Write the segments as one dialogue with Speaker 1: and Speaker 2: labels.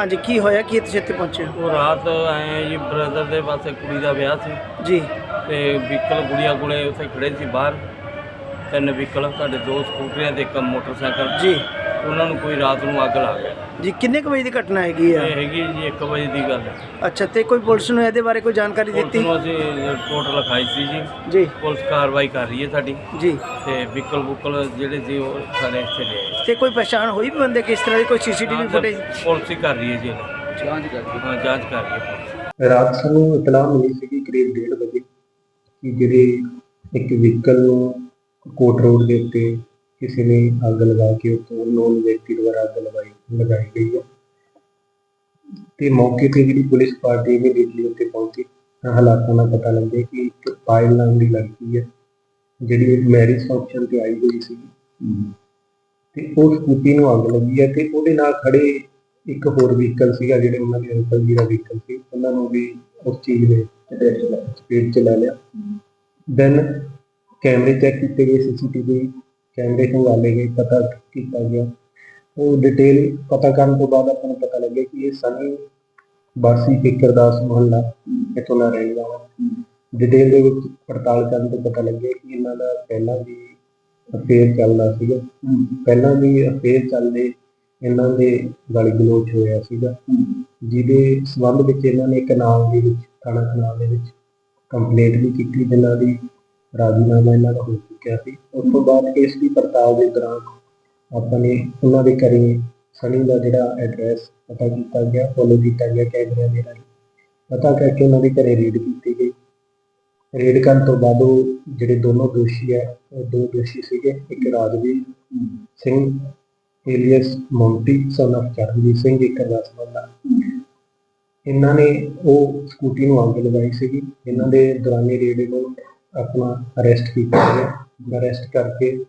Speaker 1: ਹਾਂਜੀ ਕੀ ਹੋਇਆ? ਕੀ ਤੁਸੀਂ ਇੱਥੇ ਪਹੁੰਚੇ ਹੋ?
Speaker 2: ਉਹ ਰਾਤ ਆਏ ਜੀ ਬ੍ਰਦਰ ਦੇ ਪਾਸੇ ਕੁੜੀ ਦਾ ਵਿਆਹ ਸੀ।
Speaker 1: ਜੀ।
Speaker 2: ਤੇ ਵਹੀਕਲ ਗੁੜੀਆ ਕੋਲੇ ਉੱਥੇ ਖੜੇ ਸੀ ਬਾਹਰ। ਤਿੰਨ ਵਹੀਕਲ ਸਾਡੇ ਦੋ ਸਕੂਟਰੀਆਂ ਤੇ ਇੱਕ ਮੋਟਰਸਾਈਕਲ।
Speaker 1: ਜੀ।
Speaker 2: ਉਹਨਾਂ ਨੂੰ ਕੋਈ ਰਾਤ ਨੂੰ ਅੱਗ ਲਾ ਗਿਆ
Speaker 1: ਜੀ ਕਿੰਨੇ ਕੁ ਵਜੇ ਦੀ ਘਟਨਾ ਹੈਗੀ ਆ?
Speaker 2: ਇਹ ਹੈਗੀ ਜੀ 1 ਵਜੇ ਦੀ ਗੱਲ
Speaker 1: ਅੱਛਾ ਤੇ ਕੋਈ ਪੁਲਿਸ ਨੂੰ ਇਹਦੇ ਬਾਰੇ ਕੋਈ ਜਾਣਕਾਰੀ
Speaker 2: ਪੁਲਿਸ
Speaker 1: ਦਿੱਤੀ?
Speaker 2: ਨੂੰ ਅਸੀਂ ਰਿਪੋਰਟ ਲਿਖਾਈ ਸੀ ਜੀ।
Speaker 1: ਜੀ।
Speaker 2: ਪੁਲਿਸ ਕਾਰਵਾਈ ਕਰ ਰਹੀ ਹੈ ਸਾਡੀ।
Speaker 1: ਜੀ।
Speaker 2: ਤੇ ਵਹੀਕਲ ਬੁੱਕਲ ਜਿਹੜੇ ਸੀ ਉਹ ਸਾਰੇ ਇੱਥੇ ਲੈ ਆਏ।
Speaker 1: ਤੇ ਕੋਈ ਪਛਾਣ ਹੋਈ ਵੀ ਬੰਦੇ ਕਿਸ ਤਰ੍ਹਾਂ ਦੀ? ਕੋਈ ਸੀਸੀਟੀਵੀ ਫੁਟੇਜ?
Speaker 2: ਪੁਲਿਸ ਹੀ ਕਰ ਰਹੀ ਹੈ ਜੀ।
Speaker 3: ਜਾਂਚ ਕਰਕੇ
Speaker 2: ਹਾਂ। ਜਾਂਚ ਕਰ ਰਹੀ ਹੈ ਪੁਲਿਸ।
Speaker 4: ਰਾਤ ਸਾਨੂੰ ਇਤਲਾਹ ਮਿਲੀ ਸੀਗੀ ਕਰੀਬ 1:30 ਵਜੇ ਕਿ ਜਿਹੜੇ ਇੱਕ ਵਹੀਕਲ ਨੂੰ ਕੋਟ ਰੋਡ ਦੇ ਉੱਤੇ ਕਿਸੇ ਨੇ ਅੱਗ ਲਗਾ ਕੇ ਉੱਤੋਂ ਨੋਨ ਵਿਅਕਤੀ ਦੁਆਰਾ ਅੱਗ ਲਗਾਈ ਲਗਾਈ ਗਈ ਹੈ। ਤੇ ਮੌਕੇ ਤੇ ਜਿਹੜੀ ਪੁਲਿਸ ਪਾਰਟੀ ਵੀ ਦਿੱਲੀ ਉੱਤੇ ਪਹੁੰਚੀ ਤਾਂ ਹਾਲਾਤਾਂ ਦਾ ਪਤਾ ਲੱਗਿਆ ਕਿ ਇੱਕ ਪਾਇਲ ਨਾਮ ਦੀ ਲੜਕੀ ਹੈ ਜਿਹੜੀ ਮੈਰਿਜ ਫੰਕਸ਼ਨ ਤੇ ਆਈ ਹੋਈ ਸੀ। ਤੇ ਉਹ ਸਕੂਟੀ ਨੂੰ ਅੱਗ ਲੱਗੀ ਹੈ ਤੇ ਉਹਦੇ ਨਾਲ ਖੜੇ ਇੱਕ ਹੋਰ ਵਹੀਕਲ ਸੀਗਾ ਜਿਹੜੇ ਉਹਨਾਂ ਦੇ ਅੰਕਲ ਜੀ ਦਾ ਵਹੀਕਲ ਸੀ ਉਹਨਾਂ ਨੂੰ ਵੀ ਉਸ ਚੀਜ਼ ਦੇ ਸਪੀਡ ਚ ਲੈ ਲਿਆ। ਦੈਨ ਕੈਮਰੇ ਚੈੱਕ ਕੀਤੇ ਗਏ ਸੀਸੀਟੀਵੀ ਕੈਮਰੇ ਖੰਗਾਲੇ ਗਏ ਪਤਾ ਕੀਤਾ ਗਿਆ। ਉਹ ਡਿਟੇਲ ਪਤਾ ਕਰਨ ਤੋਂ ਬਾਅਦ ਆਪਾਂ ਨੂੰ ਪਤਾ ਲੱਗਿਆ ਕਿ ਇਹ ਸਨੀ ਬਾਸੀ ਫਿਕਰਦਾਸ ਮੁਹੱਲਾ ਇੱਥੋਂ ਦਾ ਰਹਿਣ ਵਾਲਾ। ਡਿਟੇਲ ਦੇ ਵਿੱਚ ਪੜਤਾਲ ਕਰਨ ਤੋਂ ਪਤਾ ਲੱਗਿਆ ਕਿ ਇਹਨਾਂ ਦਾ ਪਹਿਲਾਂ ਵੀ ਅਫੇਅਰ ਚੱਲਦਾ ਸੀਗਾ। ਪਹਿਲਾਂ ਵੀ ਅਫੇਅਰ ਚੱਲਦੇ ਇਹਨਾਂ ਦੇ ਗਾਲੀ ਗਲੋਚ ਹੋਇਆ ਸੀਗਾ। ਜਿਹਦੇ ਸਬੰਧ ਵਿੱਚ ਇਹਨਾਂ ਨੇ ਕਨਾਲ ਦੇ ਵਿੱਚ, ਥਾਣਾ ਕਨਾਲ ਦੇ ਵਿੱਚ ਕੰਪਲੇਂਟ ਵੀ ਕੀਤੀ, ਜਿਨ੍ਹਾਂ ਦੀ ਰਾਜੀਨਾਮਾ ਇਹਨਾਂ ਦਾ ਹੋ ਚੁੱਕਿਆ ਸੀ। ਉਸ ਤੋਂ ਬਾਅਦ ਕੇਸ ਦੀ ਪੜਤਾਲ ਦੇ ਦੌਰਾਨ ਆਪਾਂ ਨੇ ਉਹਨਾਂ ਦੇ ਘਰੇ ਸਨੀ ਦਾ ਜਿਹੜਾ ਐਡਰੈਸ ਪਤਾ ਕੀਤਾ ਗਿਆ ਫੋਲੋ ਕੀਤਾ ਗਿਆ ਕੈਮਰਿਆਂ ਦੇ ਰਾਹੀਂ। ਪਤਾ ਕਰਕੇ ਉਹਨਾਂ ਦੇ ਘਰੇ ਰੇਡ ਕੀਤੀ ਗਈ। ਰੇਡ ਕਰਨ ਤੋਂ ਬਾਅਦ ਉਹ ਜਿਹੜੇ ਦੋਨੋਂ ਦੋਸ਼ੀ ਹੈ ਉਹ ਦੋ ਦੋਸ਼ੀ ਸੀਗੇ, ਇੱਕ Rajveer Singh alias Monty, son of Charanjit Singh, ਇੱਕ ਰਸਮੰਦਾ ਇਹਨਾਂ ਨੇ ਉਹ ਸਕੂਟੀ ਨੂੰ ਅੱਗ ਲਗਾਈ ਸੀਗੀ। ਇਹਨਾਂ ਦੇ ਦੌਰਾਨੇ ਰੇਡ ਨੂੰ ਆਪਣਾ ਅਰੈਸਟ ਕੀਤਾ ਗਿਆ। ਅਰੈਸਟ ਕਰਕੇ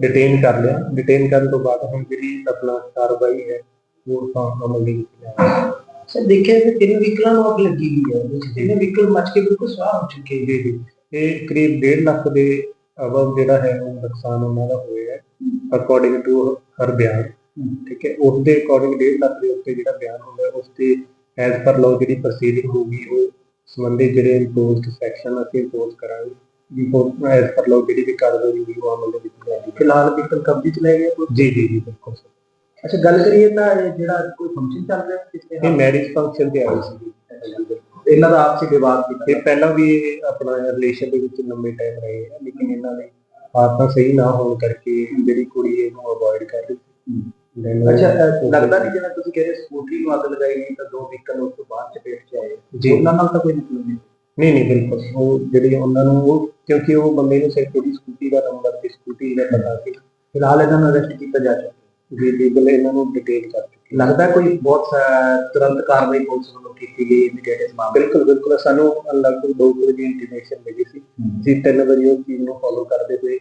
Speaker 4: ਡਿਟੇਨ ਕਰ ਲਿਆ। ਡਿਟੇਨ ਕਰਨ ਤੋਂ ਬਾਅਦ ਹੁਣ ਜਿਹੜੀ ਆਪਣਾ ਕਾਰਵਾਈ ਹੈ ਉਹ ਤਾਂ ਅਮਲ ਦੇ ਵਿੱਚ ਲਿਆ
Speaker 3: ਸਰ ਦੇਖਿਆ ਕਿ ਤਿੰਨ ਵਹੀਕਲਾਂ ਨੂੰ ਅੱਗ ਲੱਗੀ ਹੋਈ ਹੈ। ਵਿੱਚ ਤਿੰਨੇ ਵਹੀਕਲ ਮੱਚ ਕੇ ਬਿਲਕੁਲ ਸਵਾਹ ਹੋ ਚੁੱਕੇ
Speaker 4: ਜੀ ਜੀ। ਇਹ ਕਰੀਬ 1.5 ਲੱਖ ਦੇ ਅਬਵ ਜਿਹੜਾ ਹੈ ਉਹ ਨੁਕਸਾਨ ਉਹਨਾਂ ਦਾ ਹੋਇਆ ਹੈ ਅਕੋਰਡਿੰਗ ਟੂ ਹਰ ਬਿਆਨ। ਠੀਕ ਹੈ? ਉਸ ਦੇ ਅਕੋਰਡਿੰਗ 1.5 ਲੱਖ ਦੇ ਉੱਤੇ ਜਿਹੜਾ ਬਿਆਨ ਹੁੰਦਾ ਉਸ ਤੇ ਐਜ਼ ਪਰ ਲਾਅ ਜਿਹੜੀ ਪ੍ਰੋਸੀਡਿੰਗ ਹੋਊਗੀ ਉਹ ਸੰਬੰਧਿਤ ਜਿਹੜੇ ਇੰਪੋਜ਼ਡ ਸੈਕਸ਼ਨ ਅਸੀਂ ਇੰਪੋਜ਼ ਕਰਾਂਗੇ। ਜੀ ਐਜ਼ ਪਰ ਲਾਅ ਜਿਹੜੀ ਵੀ ਕਾਰਵਾਈ ਹੋਊਗੀ ਉਹ ਅਮਲ ਦੇ ਵਿੱਚ ਲਿਆਂਦੀ
Speaker 3: ਫਿਲਹਾਲ ਵਹੀਕਲ ਕਬਜ਼ੇ ਚ ਲੈ ਗਏ ਕੋਈ
Speaker 4: ਜੀ ਜੀ ਜੀ ਬਿਲਕੁਲ।
Speaker 3: ਅੱਛਾ ਗੱਲ ਕਰੀਏ ਤਾਂ ਇਹ ਜਿਹੜਾ ਕੋਈ ਫੰਕਸ਼ਨ ਚੱਲ ਰਿਹਾ ਕਿਤੇ
Speaker 4: ਇਹ ਮੈਰਿਜ ਫੰਕਸ਼ਨ ਤੇ ਆਈ ਸੀ।
Speaker 3: ਇਹਨਾਂ ਦਾ ਆਪਸੀ ਵਿਵਾਦ ਸੀ
Speaker 4: ਪਹਿਲਾਂ ਵੀ ਆਪਣਾ ਰਿਲੇਸ਼ਨ ਦੇ ਵਿੱਚ ਲੰਬੇ ਟਾਈਮ ਰਹੇ ਆ ਲੇਕਿਨ ਇਹਨਾਂ ਨੇ ਆਦਤਾਂ ਸਹੀ ਨਾ ਹੋਣ ਕਰਕੇ ਜਿਹੜੀ ਕੁੜੀ ਇਹਨੂੰ ਅਵੋਇਡ ਕਰ ਰਹੀ ਸੀ
Speaker 3: ਅੱਛਾ ਅ,
Speaker 4: ਉਹ-
Speaker 3: ਲੱਗਦਾ ਨਹੀਂ ਜਿਵੇਂ ਤੁਸੀਂ ਕਹਿੰਦੇ ਸਕੂਟਰੀ ਨੂੰ ਅੱਗ ਲਗਾਈ ਗਈ ਤਾਂ ਦੋ ਵਹੀਕਲ ਉਸ ਤੋਂ ਬਾਅਦ ਚਪੇਟ ਚ ਆਏ।
Speaker 4: ਜੀ।
Speaker 3: ਉਹਨਾਂ ਨਾਲ ਤਾਂ ਕੋਈ ਮਤਲਬ ਨਹੀਂ।
Speaker 4: ਨਹੀਂ ਨਹੀਂ ਬਿਲਕੁਲ। ਉਹ ਜਿਹੜੀ ਉਹਨਾਂ ਨੂੰ ਉਹ ਕਿਉਂਕਿ ਉਹ ਬੰਦੇ ਨੂੰ ਸਿਰਫ ਉਹਦੀ ਸਕੂਟੀ ਦਾ ਨੰਬਰ ਤੇ ਸਕੂਟੀ ਦਾ ਪਤਾ ਸੀ
Speaker 3: ਫਿਲਹਾਲ ਇਹਨਾਂ ਨੂੰ ਅਰੈਸਟ ਕੀਤਾ ਜਾ ਚੁੱਕਾ
Speaker 4: ਜੀ ਲੀਗਲ ਇਹਨਾਂ ਨੂੰ ਡਿਟੇਲ ਕਰ ਚੁੱਕੀ।
Speaker 3: ਲੱਗਦਾ ਹੈ ਕੋਈ ਬਹੁਤ ਅ, ਤੁਰੰਤ ਕਾਰਵਾਈ ਪੁਲਿਸ ਵੱਲੋਂ ਕੀਤੀ ਗਈ ਇਮੀਡੀਏਟ ਇਸ ਮਾਮਲੇ
Speaker 4: ਬਿਲਕੁਲ ਬਿਲਕੁਲ। ਸਾਨੂੰ ਲਗਭਗ 2 ਵਜੇ ਦੀ ਇੰਟੀਮੇਸ਼ਨ ਮਿਲੀ ਸੀ। ਅਸੀਂ 3 ਵਜੇ ਉਹ ਚੀਜ਼ ਨੂੰ ਫੋਲੋ ਕਰਦੇ ਹੋਏ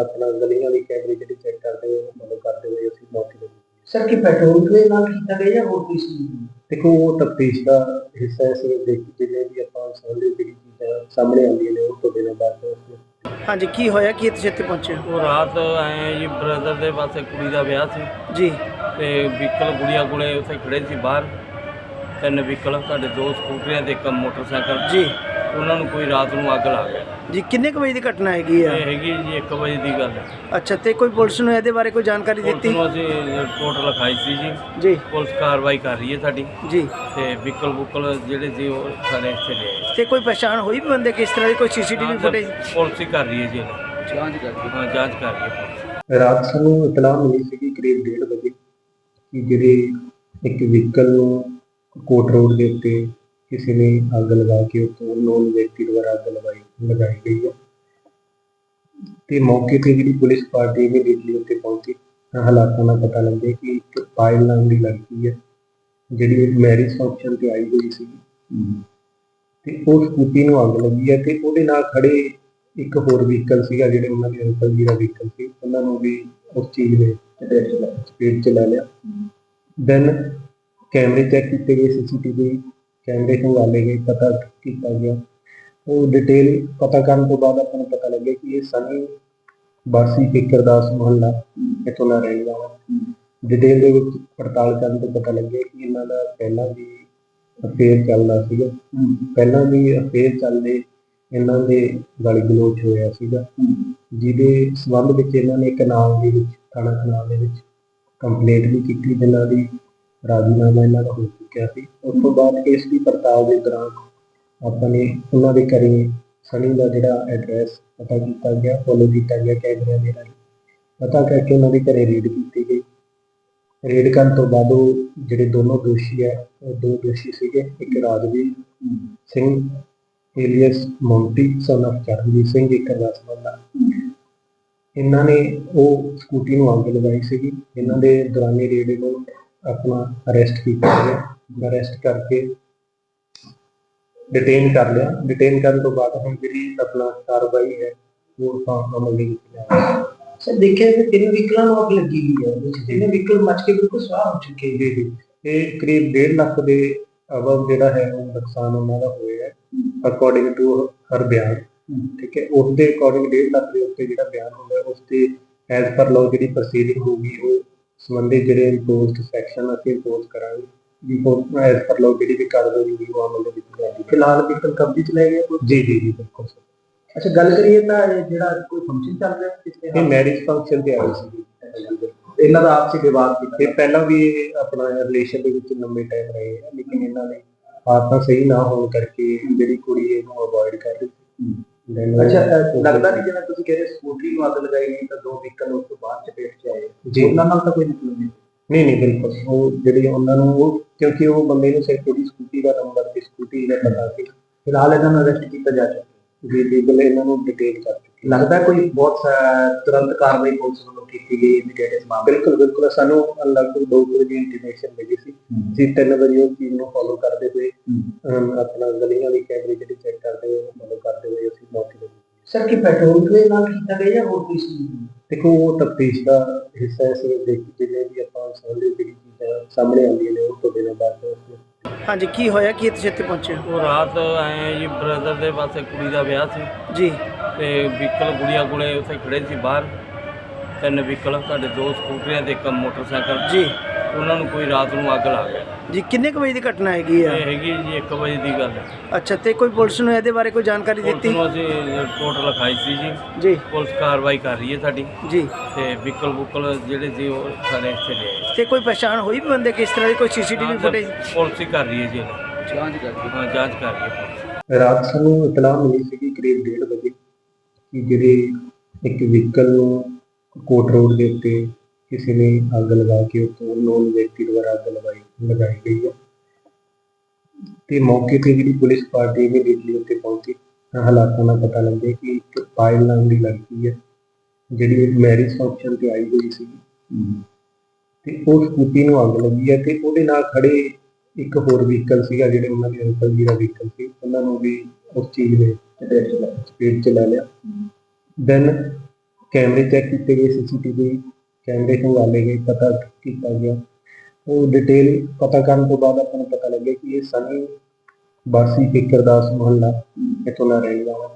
Speaker 4: ਆਪਣਾ ਗਲੀਆਂ ਦੀ ਕੈਮਰੇ ਜਿਹੜੀ ਚੈੱਕ ਕਰਦੇ ਹੋਏ ਫੋਲੋ ਕਰਦੇ ਹੋਏ ਅਸੀਂ ਮੌਕੇ ਤੇ
Speaker 3: ਸਰ ਕੀ ਪੈਟਰੋਲ ਦੇ ਨਾਲ ਕੀਤਾ ਗਿਆ ਜਾਂ ਹੋਰ ਕੋਈ ਚੀਜ਼
Speaker 4: ਦੇਖੋ ਉਹ ਤਫਤੀਸ਼ ਦਾ ਹਿੱਸਾ ਹੈ ਸਿਰ ਦੇਖ ਜਿਵੇਂ ਵੀ ਆਪਾਂ ਸਾਹਮਣੇ ਜਿਹੜੀ ਚੀਜ਼ਾਂ ਸਾਹਮਣੇ ਆਉਂਦੀਆਂ ਨੇ ਉਹ ਤੁਹਾਡੇ ਨਾਲ ਦੱਸ ਦਿਓ
Speaker 1: ਹਾਂਜੀ ਕੀ ਹੋਇਆ? ਕੀ ਇੱਥੇ ਪਹੁੰਚੇ ਹੋ?
Speaker 2: ਉਹ ਰਾਤ ਆਏ ਜੀ ਬ੍ਰਦਰ ਦੇ ਪਾਸੇ ਕੁੜੀ ਦਾ ਵਿਆਹ ਸੀ।
Speaker 1: ਜੀ।
Speaker 2: ਤੇ ਵਹੀਕਲ ਗੁੜੀਆ ਕੋਲੇ ਉੱਥੇ ਖੜੇ ਸੀ ਬਾਹਰ। ਤਿੰਨ ਵਹੀਕਲ ਸਾਡੇ ਦੋ ਸਕੂਟਰੀਆਂ ਤੇ ਇੱਕ ਮੋਟਰਸਾਈਕਲ।
Speaker 1: ਜੀ।
Speaker 2: ਉਹਨਾਂ ਨੂੰ ਕੋਈ ਰਾਤ ਨੂੰ ਅੱਗ ਲਾ ਗਿਆ
Speaker 1: ਜੀ ਕਿੰਨੇ ਕੁ ਵਜੇ ਦੀ ਘਟਨਾ ਹੈਗੀ ਆ?
Speaker 2: ਇਹ ਹੈਗੀ ਜੀ 1 ਵਜੇ ਦੀ ਗੱਲ
Speaker 1: ਅੱਛਾ ਤੇ ਕੋਈ ਪੁਲਿਸ ਨੂੰ ਇਹਦੇ ਬਾਰੇ ਕੋਈ ਜਾਣਕਾਰੀ
Speaker 2: ਪੁਲਿਸ
Speaker 1: ਦਿੱਤੀ?
Speaker 2: ਨੂੰ ਅਸੀਂ ਰਿਪੋਰਟ ਲਿਖਾਈ ਸੀ ਜੀ।
Speaker 1: ਜੀ।
Speaker 2: ਪੁਲਿਸ ਕਾਰਵਾਈ ਕਰ ਰਹੀ ਹੈ ਸਾਡੀ।
Speaker 1: ਜੀ।
Speaker 2: ਤੇ ਵਹੀਕਲ ਬੁੱਕਲ ਜਿਹੜੇ ਸੀ ਉਹ ਸਾਰੇ ਇੱਥੇ ਲੈ ਆਏ।
Speaker 1: ਤੇ ਕੋਈ ਪਛਾਣ ਹੋਈ ਵੀ ਬੰਦੇ ਕਿਸ ਤਰ੍ਹਾਂ ਦੀ? ਕੋਈ ਸੀਸੀਟੀਵੀ ਫੁਟੇਜ?
Speaker 2: ਪੁਲਿਸ ਹੀ ਕਰ ਰਹੀ ਹੈ ਜੀ।
Speaker 3: ਜਾਂਚ ਕਰਕੇ
Speaker 2: ਹਾਂ। ਜਾਂਚ ਕਰ ਰਹੀ ਹੈ ਪੁਲਿਸ।
Speaker 4: ਰਾਤ ਸਾਨੂੰ ਇਤਲਾਹ ਮਿਲੀ ਸੀਗੀ ਕਰੀਬ 1:30 ਵਜੇ ਕਿ ਜਿਹੜੇ ਇੱਕ ਵਹੀਕਲ ਨੂੰ ਕੋਟ ਰੋਡ ਦੇ ਉੱਤੇ ਕਿਸੇ ਨੇ ਅੱਗ ਲਗਾ ਕੇ ਉੱਤੋਂ ਨੋਨ ਵਿਅਕਤੀ ਦੁਆਰਾ ਅੱਗ ਲਗਾਈ ਲਗਾਈ ਗਈ ਹੈ। ਤੇ ਮੌਕੇ ਤੇ ਜਿਹੜੀ ਪੁਲਿਸ ਪਾਰਟੀ ਵੀ ਦਿੱਲੀ ਉੱਤੇ ਪਹੁੰਚੀ ਤਾਂ ਹਾਲਾਤਾਂ ਦਾ ਪਤਾ ਲੱਗਿਆ ਕਿ ਇੱਕ ਪਾਇਲ ਨਾਮ ਦੀ ਲੜਕੀ ਹੈ ਜਿਹੜੀ ਮੈਰਿਜ ਫੰਕਸ਼ਨ ਤੇ ਆਈ ਹੋਈ ਸੀ। ਤੇ ਉਹ ਸਕੂਟੀ ਨੂੰ ਅੱਗ ਲੱਗੀ ਹੈ ਤੇ ਉਹਦੇ ਨਾਲ ਖੜੇ ਇੱਕ ਹੋਰ ਵਹੀਕਲ ਸੀਗਾ ਜਿਹੜੇ ਉਹਨਾਂ ਦੇ ਅੰਕਲ ਜੀ ਦਾ ਵਹੀਕਲ ਸੀ ਉਹਨਾਂ ਨੂੰ ਵੀ ਉਸ ਚੀਜ਼ ਦੇ ਸਪੀਡ ਚ ਲੈ ਲਿਆ। ਦੈਨ ਕੈਮਰੇ ਚੈੱਕ ਕੀਤੇ ਗਏ ਸੀਸੀਟੀਵੀ ਕੈਮਰੇ ਖੰਗਾਲੇ ਗਏ ਪਤਾ ਕੀਤਾ ਗਿਆ। ਉਹ ਡਿਟੇਲ ਪਤਾ ਕਰਨ ਤੋਂ ਬਾਅਦ ਆਪਾਂ ਨੂੰ ਪਤਾ ਲੱਗਿਆ ਕਿ ਇਹ ਸਨੀ ਬਾਸੀ ਫਿਕਰਦਾਸ ਮੁਹੱਲਾ ਇੱਥੋਂ ਦਾ ਰਹਿਣ ਵਾਲਾ। ਡਿਟੇਲ ਦੇ ਵਿੱਚ ਪੜਤਾਲ ਕਰਨ ਤੋਂ ਪਤਾ ਲੱਗਿਆ ਕਿ ਇਹਨਾਂ ਦਾ ਪਹਿਲਾਂ ਵੀ ਅਫੇਅਰ ਚੱਲਦਾ ਸੀਗਾ। ਪਹਿਲਾਂ ਵੀ ਅਫੇਅਰ ਚੱਲਦੇ ਇਹਨਾਂ ਦੇ ਗਾਲੀ ਗਲੋਚ ਹੋਇਆ ਸੀਗਾ। ਜਿਹਦੇ ਸਬੰਧ ਵਿੱਚ ਇਹਨਾਂ ਨੇ ਕਨਾਲ ਦੇ ਵਿੱਚ, ਥਾਣਾ ਕਨਾਲ ਦੇ ਵਿੱਚ ਕੰਪਲੇਂਟ ਵੀ ਕੀਤੀ, ਜਿਨ੍ਹਾਂ ਦੀ ਰਾਜੀਨਾਮਾ ਇਹਨਾਂ ਦਾ ਹੋ ਚੁੱਕਿਆ ਸੀ। ਉਸ ਤੋਂ ਬਾਅਦ ਕੇਸ ਦੀ ਪੜਤਾਲ ਦੇ ਦੌਰਾਨ ਆਪਾਂ ਨੇ ਉਹਨਾਂ ਦੇ ਘਰੇ ਸਨੀ ਦਾ ਜਿਹੜਾ ਐਡਰੈਸ ਪਤਾ ਕੀਤਾ ਗਿਆ ਫੋਲੋ ਕੀਤਾ ਗਿਆ ਕੈਮਰਿਆਂ ਦੇ ਰਾਹੀਂ। ਪਤਾ ਕਰਕੇ ਉਹਨਾਂ ਦੇ ਘਰੇ ਰੇਡ ਕੀਤੀ ਗਈ। ਰੇਡ ਕਰਨ ਤੋਂ ਬਾਅਦ ਉਹ ਜਿਹੜੇ ਦੋਨੋਂ ਦੋਸ਼ੀ ਹੈ ਉਹ ਦੋ ਦੋਸ਼ੀ ਸੀਗੇ, ਇੱਕ Rajveer Singh alias Monty son of Charanjit Singh, ਇੱਕ ਰਸਮੰਦਾ ਇਹਨਾਂ ਨੇ ਉਹ ਸਕੂਟੀ ਨੂੰ ਅੱਗ ਲਗਾਈ ਸੀਗੀ। ਇਹਨਾਂ ਦੇ ਦੌਰਾਨੇ ਰੇਡ ਨੂੰ ਆਪਣਾ ਅਰੈਸਟ ਕੀਤਾ ਗਿਆ। ਅਰੈਸਟ ਕਰਕੇ ਡਿਟੇਨ ਕਰ ਲਿਆ। ਡਿਟੇਨ ਕਰਨ ਤੋਂ ਬਾਅਦ ਹੁਣ ਜਿਹੜੀ ਆਪਣਾ ਕਾਰਵਾਈ ਹੈ ਉਹ ਆਪਾਂ ਅਮਲ ਦੇ ਵਿੱਚ ਲਿਆਵਾਂਗੇ
Speaker 3: ਸਰ ਦੇਖਿਆ ਕਿ ਤਿੰਨ ਵਹੀਕਲਾਂ ਨੂੰ ਅੱਗ ਲੱਗੀ ਗਈ ਹੈ। ਉਹਦੇ 'ਚ ਤਿੰਨੇ ਵਹੀਕਲ ਮੱਚ ਕੇ ਬਿਲਕੁਲ ਸਵਾਹ ਹੋ ਚੁੱਕੇ
Speaker 4: ਜੀ ਜੀ। ਇਹ ਕਰੀਬ 1.5 ਲੱਖ ਦੇ ਅਬਵ ਜਿਹੜਾ ਹੈ ਉਹ ਨੁਕਸਾਨ ਉਹਨਾਂ ਦਾ ਹੋਇਆ ਹੈ ਅਕੋਰਡਿੰਗ ਟੂ ਹਰ ਬਿਆਨ। ਠੀਕ ਹੈ? ਉਸ ਦੇ ਅਕੋਰਡਿੰਗ 1.5 ਲੱਖ ਦੇ ਉੱਤੇ ਜਿਹੜਾ ਬਿਆਨ ਹੁੰਦਾ ਉਸ ਤੇ ਐਜ਼ ਪਰ ਲਾਅ ਜਿਹੜੀ ਪ੍ਰੋਸੀਡਿੰਗ ਹੋਊਗੀ ਉਹ ਸੰਬੰਧਿਤ ਜਿਹੜੇ ਇੰਪੋਜ਼ਡ ਸੈਕਸ਼ਨ ਅਸੀਂ ਇੰਪੋਜ਼ ਕਰਾਂਗੇ। ਜੀ ਐਜ਼ ਪਰ ਲਾਅ ਜਿਹੜੀ ਵੀ ਕਾਰਵਾਈ ਹੋਊਗੀ ਉਹ ਅਮਲ ਦੇ ਵਿੱਚ ਲਿਆਂਦੀ
Speaker 3: ਫਿਲਹਾਲ ਵਹੀਕਲ ਕਬਜ਼ੇ 'ਚ ਲੈ ਗਏ ਕੋਈ
Speaker 4: ਜੀ ਜੀ ਜੀ ਬਿਲਕੁਲ।
Speaker 3: ਅੱਛਾ ਗੱਲ ਕਰੀਏ ਤਾਂ ਇਹ ਜਿਹੜਾ ਕੋਈ ਫੰਕਸ਼ਨ ਚੱਲ ਰਿਹਾ ਤੇ
Speaker 4: ਇਹ ਮੈਰਿਜ ਫੰਕਸ਼ਨ ਤੇ ਆਈ ਸੀ।
Speaker 3: ਇਹਨਾਂ ਦਾ ਆਪਸੀ ਵਿਵਾਦ ਸੀ
Speaker 4: ਪਹਿਲਾਂ ਵੀ ਆਪਣਾ ਰਿਲੇਸ਼ਨ ਦੇ ਵਿੱਚ ਲੰਬੇ ਟਾਈਮ ਰਹੇ ਲੇਕਿਨ ਇਹਨਾਂ ਨੇ ਆਦਤਾਂ ਸਹੀ ਨਾ ਹੋਣ ਕਰਕੇ ਜਿਹੜੀ ਕੁੜੀ ਇਹਨੂੰ ਅਵੋਇਡ ਕਰ ਰਹੀ ਸੀ
Speaker 3: ਅੱਛਾ ਅ, ਲੱਗਦਾ ਨਹੀਂ ਜਿਵੇਂ ਤੁਸੀਂ ਕਹਿੰਦੇ ਸਕੂਟਰੀ ਨੂੰ ਅੱਗ ਲਗਾਈ ਗਈ ਤਾਂ ਦੋ ਵਹੀਕਲ ਉਸ ਤੋਂ ਬਾਅਦ ਚਪੇਟ 'ਚ ਆਏ।
Speaker 4: ਜੀ।
Speaker 3: ਉਹਨਾਂ ਨਾਲ ਤਾਂ ਕੋਈ ਮਤਲਬ ਨਹੀਂ।
Speaker 4: ਨਹੀਂ ਨਹੀਂ ਬਿਲਕੁਲ। ਉਹ ਜਿਹੜੀ ਉਹਨਾਂ ਨੂੰ ਉਹ ਕਿਉਂਕਿ ਉਹ ਬੰਦੇ ਨੂੰ ਸਿਰਫ ਉਹਦੀ ਸਕੂਟੀ ਦਾ ਨੰਬਰ ਤੇ ਸਕੂਟੀ ਦਾ ਪਤਾ ਸੀ।
Speaker 3: ਫਿਲਹਾਲ ਇਹਨਾਂ ਨੂੰ ਅਰੈਸਟ ਕੀਤਾ ਜਾ ਚੁੱਕਾ।
Speaker 4: ਜੀ ਲੀਗਲ ਇਹਨਾਂ ਨੂੰ ਡਿਟੇਲ ਕਰ ਚੁੱਕੀ।
Speaker 3: ਲੱਗਦਾ ਕੋਈ ਬਹੁਤ ਸਾ- ਤੁਰੰਤ ਕਾਰਵਾਈ ਪੁਲਿਸ ਵੱਲੋਂ ਕੀਤੀ ਗਈ ਇਮੀਡੀਏਟ ਇਸ ਮਾਮਲੇ
Speaker 4: ਬਿਲਕੁਲ ਬਿਲਕੁਲ। ਸਾਨੂੰ ਲਗਭਗ ਦੋ ਕੁ ਵਜੇ ਇੰਟੀਮੇਸ਼ਨ ਮਿਲੀ ਸੀ। ਅਸੀਂ ਤਿੰਨ ਵਜੇ ਉਹ ਚੀਜ਼ ਨੂੰ ਫੋਲੋ ਕਰਦੇ ਹੋਏ ਅਮ, ਆਪਣਾ ਗਲੀਆਂ ਦੀ ਕੈਮਰੇ ਜਿਹੜੀ ਚੈੱਕ ਕਰਦੇ ਹੋਏ ਉਹਨੂੰ ਫੋਲੋ ਕਰਦੇ ਹੋਏ ਅਸੀਂ ਮੌਕੇ ਤੇ
Speaker 3: ਸਰ ਕੀ ਪੈਟਰੋਲ ਦੇ ਨਾਲ ਕੀਤਾ ਗਿਆ ਜਾਂ ਹੋਰ ਕੋਈ ਚੀਜ਼
Speaker 4: ਦੇਖੋ ਉਹ ਤਫਤੀਸ਼ ਦਾ ਹਿੱਸਾ ਹੈ ਸਿਰ ਦੇਖ ਜਿਵੇਂ ਵੀ ਆਪਾਂ ਸਾਹਮਣੇ ਜਿਹੜੀ ਚੀਜ਼ਾਂ ਸਾਹਮਣੇ ਆਉਂਦੀਆਂ ਨੇ ਉਹ ਤੋਂ ਬਿਨਾਂ ਬਾਅਦ
Speaker 1: ਹਾਂਜੀ ਕੀ ਹੋਇਆ? ਕੀ ਇੱਥੇ ਛੇਤੀ ਪਹੁੰਚੇ
Speaker 2: ਉਹ ਰਾਤ ਆਏ ਜੀ ਬ੍ਰਦਰ ਦੇ ਪਾਸੇ ਕੁੜੀ ਦਾ ਵਿਆਹ ਸੀ।
Speaker 1: ਜੀ।
Speaker 2: ਤੇ ਵਹੀਕਲ ਗੁੜੀਆ ਕੋਲੇ ਉੱਥੇ ਖੜੇ ਸੀ ਬਾਹਰ। ਤਿੰਨ ਵਹੀਕਲ ਸਾਡੇ ਦੋ ਸਕੂਟਰੀਆਂ ਤੇ ਇੱਕ ਮੋਟਰਸਾਈਕਲ।
Speaker 1: ਜੀ।
Speaker 2: ਉਹਨਾਂ ਨੂੰ ਕੋਈ ਰਾਤ ਨੂੰ ਅੱਗ ਲਾ ਗਿਆ
Speaker 1: ਜੀ ਕਿੰਨੇ ਕੁ ਵਜੇ ਦੀ ਘਟਨਾ ਹੈਗੀ ਆ?
Speaker 2: ਇਹ ਹੈਗੀ ਜੀ 1 ਵਜੇ ਦੀ ਗੱਲ
Speaker 1: ਅੱਛਾ ਤੇ ਕੋਈ ਪੁਲਿਸ ਨੂੰ ਇਹਦੇ ਬਾਰੇ ਕੋਈ ਜਾਣਕਾਰੀ
Speaker 2: ਪੁਲਿਸ
Speaker 1: ਦਿੱਤੀ?
Speaker 2: ਨੂੰ ਅਸੀਂ ਰਿਪੋਰਟ ਲਿਖਾਈ ਸੀ ਜੀ।
Speaker 1: ਜੀ।
Speaker 2: ਪੁਲਿਸ ਕਾਰਵਾਈ ਕਰ ਰਹੀ ਹੈ ਸਾਡੀ।
Speaker 1: ਜੀ।
Speaker 2: ਤੇ ਵਹੀਕਲ ਬੁੱਕਲ ਜਿਹੜੇ ਸੀ ਉਹ ਸਾਰੇ ਇੱਥੇ ਲੈ ਆਏ।
Speaker 1: ਤੇ ਕੋਈ ਪਛਾਣ ਹੋਈ ਵੀ ਬੰਦੇ ਕਿਸ ਤਰ੍ਹਾਂ ਦੀ? ਕੋਈ ਸੀਸੀਟੀਵੀ ਫੁਟੇਜ?
Speaker 2: ਪੁਲਿਸ ਹੀ ਕਰ ਰਹੀ ਹੈ ਜੀ ਜਾਂਚ ਕਰ ਰਹੀ ਹੈ। ਹਾਂ ਜਾਂਚ ਕਰ ਰਹੀ ਹੈ ਪੁਲਿਸ।
Speaker 4: ਰਾਤ ਸਾਨੂੰ ਇਤਲਾਹ ਮਿਲੀ ਸੀ ਕਰੀਬ 1:30 ਵਜੇ ਕਿ ਜਿਹੜੇ ਇੱਕ ਵਹੀਕਲ ਨੂੰ ਕੋਟ ਰੋਡ ਦੇ ਉੱਤੇ ਕਿਸੇ ਨੇ ਅੱਗ ਲਗਾ ਕੇ ਉੱਤੋਂ ਨੋਨ ਵਿਅਕਤੀ ਦੁਆਰਾ ਅੱਗ ਲਗਾਈ ਲਗਾਈ ਗਈ ਹੈ। ਤੇ ਮੌਕੇ ਤੇ ਜਿਹੜੀ ਪੁਲਿਸ ਪਾਰਟੀ ਵੀ ਦਿੱਲੀ ਉੱਤੇ ਪਹੁੰਚੀ ਤਾਂ ਹਾਲਾਤਾਂ ਦਾ ਪਤਾ ਲੱਗਿਆ ਕਿ ਇੱਕ ਪਾਇਲ ਨਾਮ ਦੀ ਲੜਕੀ ਹੈ ਜਿਹੜੀ ਮੈਰਿਜ ਫੰਕਸ਼ਨ ਤੇ ਆਈ ਹੋਈ ਸੀ। ਤੇ ਉਹ ਸਕੂਟੀ ਨੂੰ ਅੱਗ ਲੱਗੀ ਹੈ ਤੇ ਉਹਦੇ ਨਾਲ ਖੜੇ ਇੱਕ ਹੋਰ ਵਹੀਕਲ ਸੀਗਾ ਜਿਹੜੇ ਉਹਨਾਂ ਦੇ ਅੰਕਲ ਜੀ ਦਾ ਵਹੀਕਲ ਸੀ ਉਹਨਾਂ ਨੂੰ ਵੀ ਉਸ ਚੀਜ਼ ਦੇ ਸਪੀਡ ਚ ਲੈ ਲਿਆ। ਦੈਨ ਕੈਮਰੇ ਚੈੱਕ ਕੀਤੇ ਗਏ ਸੀਸੀਟੀਵੀ ਕੈਮਰੇ ਖੰਗਾਲੇ ਗਏ ਪਤਾ ਕੀਤਾ ਗਿਆ। ਉਹ ਡਿਟੇਲ ਪਤਾ ਕਰਨ ਤੋਂ ਬਾਅਦ ਆਪਾਂ ਨੂੰ ਪਤਾ ਲੱਗਿਆ ਕਿ ਇਹ ਸਨੀ ਬਾਸੀ ਫਿਕਰਦਾਸ ਮੁਹੱਲਾ ਇੱਥੋਂ ਦਾ ਰਹਿਣ ਵਾਲਾ।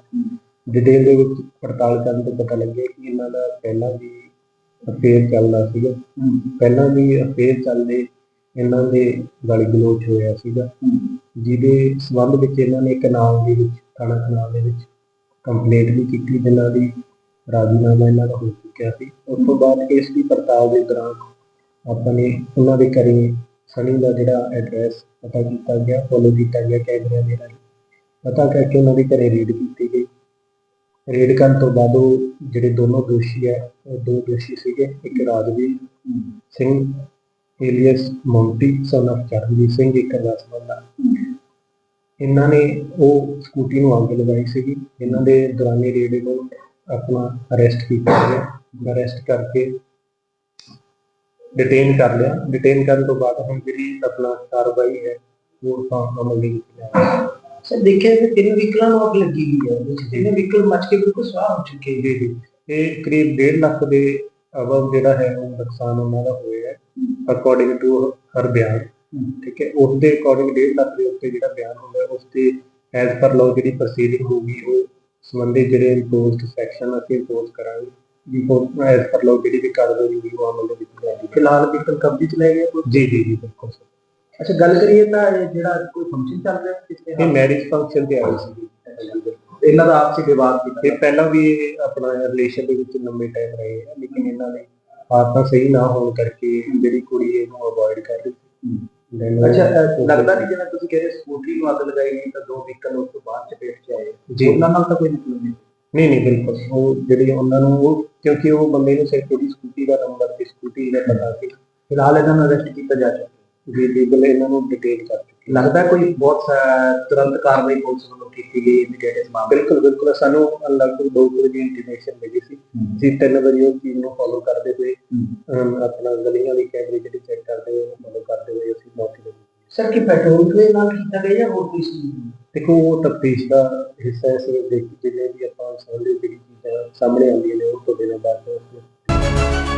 Speaker 4: ਡਿਟੇਲ ਦੇ ਵਿੱਚ ਪੜਤਾਲ ਕਰਨ ਤੋਂ ਪਤਾ ਲੱਗਿਆ ਕਿ ਇਹਨਾਂ ਦਾ ਪਹਿਲਾਂ ਵੀ ਅਫੇਅਰ ਚੱਲਦਾ ਸੀਗਾ। ਪਹਿਲਾਂ ਵੀ ਅਫੇਅਰ ਚੱਲਦੇ ਇਹਨਾਂ ਦੇ ਗਾਲੀ ਗਲੋਚ ਹੋਇਆ ਸੀਗਾ। ਜਿਹਦੇ ਸਬੰਧ ਵਿੱਚ ਇਹਨਾਂ ਨੇ ਕਨਾਲ ਦੇ ਵਿੱਚ, ਥਾਣਾ ਕਨਾਲ ਦੇ ਵਿੱਚ ਕੰਪਲੇਂਟ ਵੀ ਕੀਤੀ, ਜਿਨ੍ਹਾਂ ਦੀ ਰਾਜੀਨਾਮਾ ਇਹਨਾਂ ਦਾ ਹੋ ਚੁੱਕਿਆ ਸੀ। ਉਸ ਤੋਂ ਬਾਅਦ ਕੇਸ ਦੀ ਪੜਤਾਲ ਦੇ ਦੌਰਾਨ ਆਪਾਂ ਨੇ ਉਹਨਾਂ ਦੇ ਘਰੇ ਸਨੀ ਦਾ ਜਿਹੜਾ ਐਡਰੈਸ ਪਤਾ ਕੀਤਾ ਗਿਆ ਫੋਲੋ ਕੀਤਾ ਗਿਆ ਕੈਮਰਿਆਂ ਦੇ ਰਾਹੀਂ। ਪਤਾ ਕਰਕੇ ਉਹਨਾਂ ਦੇ ਘਰੇ ਰੇਡ ਕੀਤੀ ਗਈ। ਰੇਡ ਕਰਨ ਤੋਂ ਬਾਅਦ ਉਹ ਜਿਹੜੇ ਦੋਨੋਂ ਦੋਸ਼ੀ ਹੈ ਉਹ ਦੋ ਦੋਸ਼ੀ ਸੀਗੇ, ਇੱਕ Rajveer Singh alias Monty son of Charanjit Singh, ਇੱਕ ਰਸਮੰਦਾ ਇਹਨਾਂ ਨੇ ਉਹ ਸਕੂਟੀ ਨੂੰ ਅੱਗ ਲਗਾਈ ਸੀਗੀ। ਇਹਨਾਂ ਦੇ ਦੌਰਾਨੇ ਰੇਡ ਨੂੰ ਆਪਣਾ ਅਰੈਸਟ ਕੀਤਾ ਗਿਆ। ਅਰੈਸਟ ਕਰਕੇ ਡਿਟੇਨ ਕਰ ਲਿਆ। ਡਿਟੇਨ ਕਰਨ ਤੋਂ ਬਾਅਦ ਹੁਣ ਜਿਹੜੀ ਆਪਣਾ ਕਾਰਵਾਈ ਹੈ ਉਹ ਆਪਾਂ ਅਮਲ ਦੇ ਵਿੱਚ ਲਿਆਵਾਂਗੇ
Speaker 3: ਸਰ ਦੇਖਿਆ ਕਿ ਤਿੰਨ ਵਹੀਕਲਾਂ ਨੂੰ ਅੱਗ ਲੱਗੀ ਗਈ ਹੈ। ਉਹਦੇ 'ਚ ਤਿੰਨੇ ਵਹੀਕਲ ਮੱਚ ਕੇ ਬਿਲਕੁਲ ਸਵਾਹ ਹੋ ਚੁੱਕੇ
Speaker 4: ਜੀ ਜੀ। ਇਹ ਕਰੀਬ 1.5 ਲੱਖ ਦੇ ਅਬਵ ਜਿਹੜਾ ਹੈ ਉਹ ਨੁਕਸਾਨ ਉਹਨਾਂ ਦਾ ਹੋਇਆ ਹੈ ਅਕੋਰਡਿੰਗ ਟੂ ਹਰ ਬਿਆਨ। ਠੀਕ ਹੈ? ਉਸ ਦੇ ਅਕੋਰਡਿੰਗ 1.5 ਲੱਖ ਦੇ ਉੱਤੇ ਜਿਹੜਾ ਬਿਆਨ ਹੁੰਦਾ ਉਸ ਤੇ ਐਜ਼ ਪਰ ਲਾਅ ਜਿਹੜੀ ਪ੍ਰੋਸੀਡਿੰਗ ਹੋਊਗੀ ਉਹ ਸੰਬੰਧਿਤ ਜਿਹੜੇ ਇੰਪੋਜ਼ਡ ਸੈਕਸ਼ਨ ਅਸੀਂ ਇੰਪੋਜ਼ ਕਰਾਂਗੇ। ਉਹ ਐਸ ਪਰ ਲੋ ਜਿਹੜੀ ਵੀ ਕਾਰਵਾਈ ਹੋਈ ਉਹ ਅਮਲ ਦੇ ਵਿੱਚ ਲਿਆਂਦੀ
Speaker 3: ਫਿਲਹਾਲ ਵਹੀਕਲ ਕਬਜ਼ੇ ਚ ਲੈ ਗਏ ਕੋਈ?
Speaker 4: ਜੀ ਜੀ ਜੀ ਬਿਲਕੁਲ।
Speaker 3: ਅੱਛਾ ਗੱਲ ਕਰੀਏ ਤਾਂ ਇਹ ਜਿਹੜਾ ਕੋਈ ਫੰਕਸ਼ਨ ਚੱਲ ਰਿਹਾ ਕਿਤੇ
Speaker 4: ਇਹ ਮੈਰਿਜ ਫੰਕਸ਼ਨ ਤੇ ਆਈ ਸੀ।
Speaker 3: ਇਹਨਾਂ ਦਾ ਆਪਸੀ ਵਿਵਾਦ ਸੀ
Speaker 4: ਪਹਿਲਾਂ ਵੀ ਆਪਣਾ ਰਿਲੇਸ਼ਨ ਦੇ ਵਿੱਚ ਲੰਬੇ ਟਾਈਮ ਰਹੇ ਆ ਲੇਕਿਨ ਇਹਨਾਂ ਨੇ ਆਦਤਾਂ ਸਹੀ ਨਾ ਹੋਣ ਕਰਕੇ ਜਿਹੜੀ ਕੁੜੀ ਇਹਨੂੰ ਅਵੋਇਡ ਕਰ ਰਹੀ ਸੀ
Speaker 3: ਅੱਛਾ ਅ,
Speaker 4: ਉਹ-
Speaker 3: ਲੱਗਦਾ ਨਹੀਂ ਜਿਵੇਂ ਤੁਸੀਂ ਕਹਿੰਦੇ ਸਕੂਟਰੀ ਨੂੰ ਅੱਗ ਲਗਾਈ ਗਈ ਤਾਂ ਦੋ ਵਹੀਕਲ ਉਸ ਤੋਂ ਬਾਅਦ ਚਪੇਟ ਚ ਆਏ
Speaker 4: ਜੀ।
Speaker 3: ਉਹਨਾਂ ਨਾਲ ਤਾਂ ਕੋਈ ਮਤਲਬ ਨਹੀਂ
Speaker 4: ਨਹੀਂ ਨਹੀਂ ਬਿਲਕੁਲ ਉਹ ਜਿਹੜੀ ਉਹਨਾਂ ਨੂੰ ਉਹ ਕਿਉਂਕਿ ਉਹ ਬੰਦੇ ਨੂੰ ਸਿਰਫ ਉਹਦੀ ਸਕੂਟੀ ਦਾ ਨੰਬਰ ਤੇ ਸਕੂਟੀ ਦਾ ਪਤਾ ਸੀ
Speaker 3: ਫਿਲਹਾਲ ਇਹਨਾਂ ਨੂੰ ਅਰੈਸਟ ਕੀਤਾ ਜਾ ਚੁੱਕਾ
Speaker 4: ਜੀ ਲੀਗਲ ਇਹਨਾਂ ਨੂੰ ਡਿਟੇਲ ਕਰ ਚੁੱਕੀ।
Speaker 3: ਲੱਗਦਾ ਕੋਈ ਬਹੁਤ ਤੁਰੰਤ ਕਾਰਵਾਈ ਪੁਲਿਸ ਵੱਲੋਂ ਕੀਤੀ ਗਈ ਇਮੀਡੀਏਟ ਇਸ ਮਾਮਲੇ
Speaker 4: ਬਿਲਕੁਲ ਬਿਲਕੁਲ। ਸਾਨੂੰ ਲਗਭਗ ਦੋ ਕੁ ਵਜੇ ਇੰਟੀਮੇਸ਼ਨ ਮਿਲੀ ਸੀ। ਅਸੀਂ ਤਿੰਨ ਵਜੇ ਉਹ ਚੀਜ਼ ਨੂੰ ਫੋਲੋ ਕਰਦੇ ਹੋਏ ਆਪਣਾ ਗਲੀਆਂ ਦੀ ਕੈਮਰੇ ਜਿਹੜੀ ਚੈੱਕ ਕਰਦੇ ਹੋਏ ਫੋਲੋ ਕਰਦੇ ਹੋਏ ਅਸੀਂ ਮੌਕੇ ਤੇ
Speaker 3: ਸਰ ਕੀ ਪੈਟਰੋਲ ਦੇ ਨਾਲ ਕੀਤਾ ਗਿਆ ਜਾਂ ਹੋਰ ਕੋਈ ਸੀ
Speaker 4: ਦੇਖੋ ਉਹ ਤਫਤੀਸ਼ ਦਾ ਹਿੱਸਾ ਹੈ ਸਿਰਫ ਦੇਖ ਜਿਵੇਂ ਵੀ ਆਪਾਂ ਸਮਝਦੇ ਜਿਹੜੀ ਚੀਜ਼ਾਂ ਸਾਹਮਣੇ ਆਉਂਦੀਆਂ ਨੇ ਉਹ ਤੁਹਾਡੇ ਨਾਲ ਦੱਸ ਦਿਓ